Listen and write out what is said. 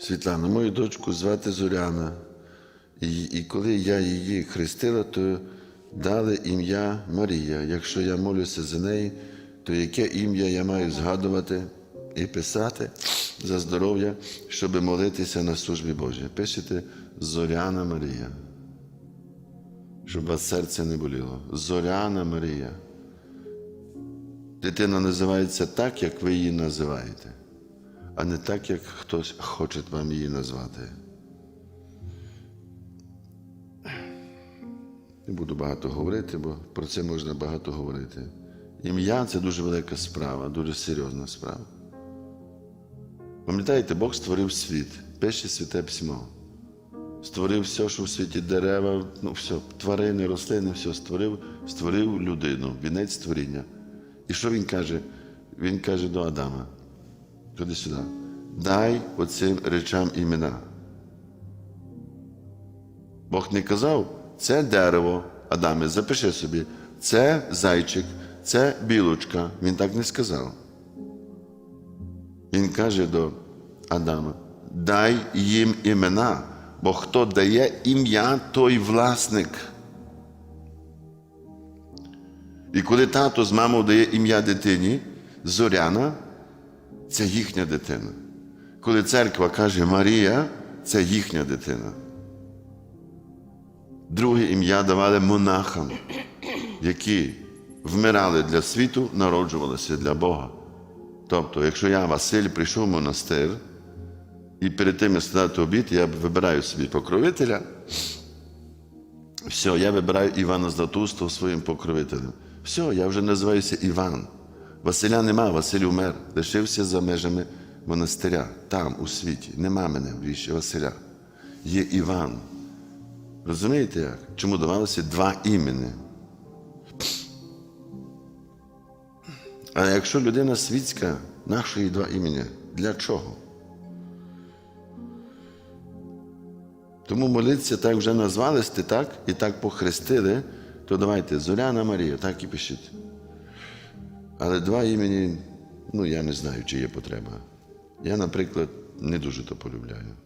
Світлана, мою дочку звати Зоряна. І, і коли я її хрестила, то дали ім'я Марія. Якщо я молюся за неї, то яке ім'я я маю згадувати і писати за здоров'я, щоб молитися на службі Божій? Пишете Зоряна Марія. Щоб вас серце не боліло. Зоряна Марія. Дитина називається так, як ви її називаєте, а не так, як хтось хоче вам її назвати. Не буду багато говорити, бо про це можна багато говорити. Ім'я це дуже велика справа, дуже серйозна справа. Пам'ятаєте, Бог створив світ, пише святе письмо. Створив все, що в світі дерева, ну все, тварини, рослини, все створив, створив людину, вінець створіння. І що він каже? Він каже до Адама: ходи сюди, дай оцим речам імена. Бог не казав, це дерево, Адаме, запиши собі, це зайчик, це білочка. Він так не сказав. Він каже до Адама: дай їм імена, бо хто дає ім'я, той власник. І коли тато з мамою дає ім'я дитині, Зоряна це їхня дитина. Коли церква каже Марія, це їхня дитина. Друге ім'я давали монахам, які вмирали для світу, народжувалися для Бога. Тобто, якщо я, Василь, прийшов в монастир, і перед тим як сказати обід, я вибираю собі покровителя. Все, я вибираю Івана Златустого своїм покровителем. Все, я вже називаюся Іван. Василя нема, Василь умер, лишився за межами монастиря, там, у світі. Нема мене в віщі Василя. Є Іван. Розумієте як? Чому давалося два імені? А якщо людина світська, нащо їй два імені? Для чого? Тому молитися так вже назвались ти так і так похрестили, то давайте Зоряна Марія, так і пишіть. Але два імені, ну я не знаю, чи є потреба. Я, наприклад, не дуже то полюбляю.